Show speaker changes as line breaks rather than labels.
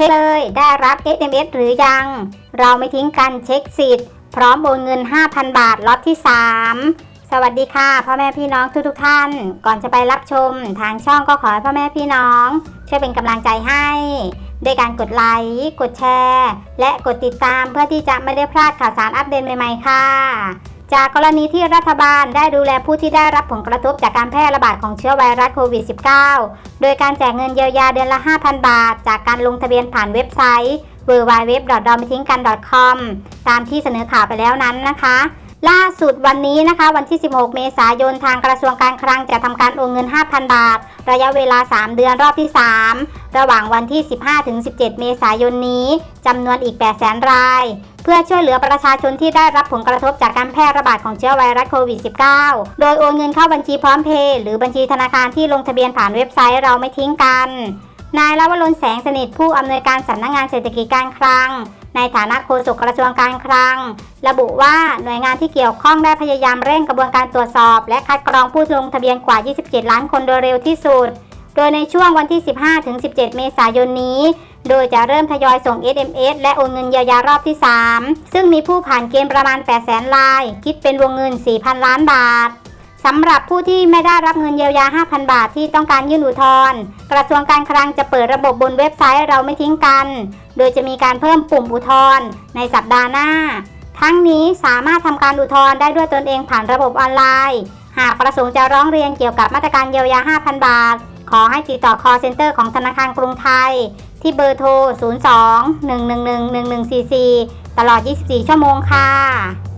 ช็คเลยได้รับ SMS หรือยัง เราไม่ทิ้งกันเช็คสิทธิ์ พร้อมโอนเงิน 5,000 บาทล็อตที่ 3สวัสดีค่ะพ่อแม่พี่น้องทุกๆท่าน ก่อนจะไปรับชม ทางช่องก็ขอให้พ่อแม่พี่น้อง ช่วยเป็นกำลังใจให้ด้วยการกดไลค์กดแชร์ และกดติดตามเพื่อที่จะไม่ได้พลาดข่าวสารอัปเดตใหม่ๆค่ะ จากกรณีที่รัฐบาลได้ดูแลผู้ที่ได้รับผลกระทบจากการแพร่ระบาดของเชื้อไวรัสโควิด -19 โดยการแจกเงินเยียวยาเดือนละ 5,000 บาท จากการลงทะเบียนผ่านเว็บไซต์ w w w d o m t i n g k a n c o m ตามที่เสนอข่าวไปแล้วนั้นนะคะ ล่าสุดวันนี้นะคะ วันที่ 16 เมษายนทางกระทรวงการคลังจะทำการโอนเงิน 5,000 บาท ระยะเวลา 3 เดือนรอบที่ 3 ระหว่างวันที่ 15-17 เมษายนนี้จำนวนอีก 800,000 ราย เพื่อช่วยเหลือประชาชนที่ได้รับผลกระทบจากการแพร่ระบาดของเชื้อไวรัสโควิด -19 โดยโอนเงินเข้าบัญชีพร้อมเพย์หรือบัญชีธนาคารที่ลงทะเบียนผ่านเว็บไซต์เราไม่ทิ้งกัน นายลวรนแสงสนิทผู้อำนวยการสำนักงานเศรษฐกิจการคลัง ในฐานะโฆษกกระทรวงการคลัง ระบุว่าหน่วยงานที่เกี่ยวข้องได้พยายามเร่งกระบวนการตรวจสอบ และคัดกรองผู้ลงทะเบียนกว่า 27 ล้านคนโดยเร็วที่สุด โดยในช่วงวันที่ 15-17 เมษายนนี้ โดยจะเริ่มทยอยส่ง SMS และโอนเงินเยียวยารอบที่ 3 ซึ่งมีผู้ผ่านเกณฑ์ประมาณ 800,000ราย คิดเป็นวงเงิน 4,000 ล้านบาทสำหรับผู้ที่ไม่ได้รับเงินเยียวยา 5,000 บาทที่ต้องการยื่นอุทธรณ์ กระทรวงการคลังจะเปิดระบบบนเว็บไซต์เราไม่ทิ้งกัน โดยจะมีการเพิ่มปุ่มอุทธรณ์ในสัปดาห์หน้า ทั้งนี้สามารถทำการอุทธรณ์ได้ด้วยตนเองผ่านระบบออนไลน์ หากประสงค์จะร้องเรียนเกี่ยวกับมาตรการเยียวยา 5,000 บาท ขอให้ติดต่อ call center ของธนาคารกรุงไทย ที่เบอร์โทร 02 111 1144 ตลอด 24 ชั่วโมงค่ะ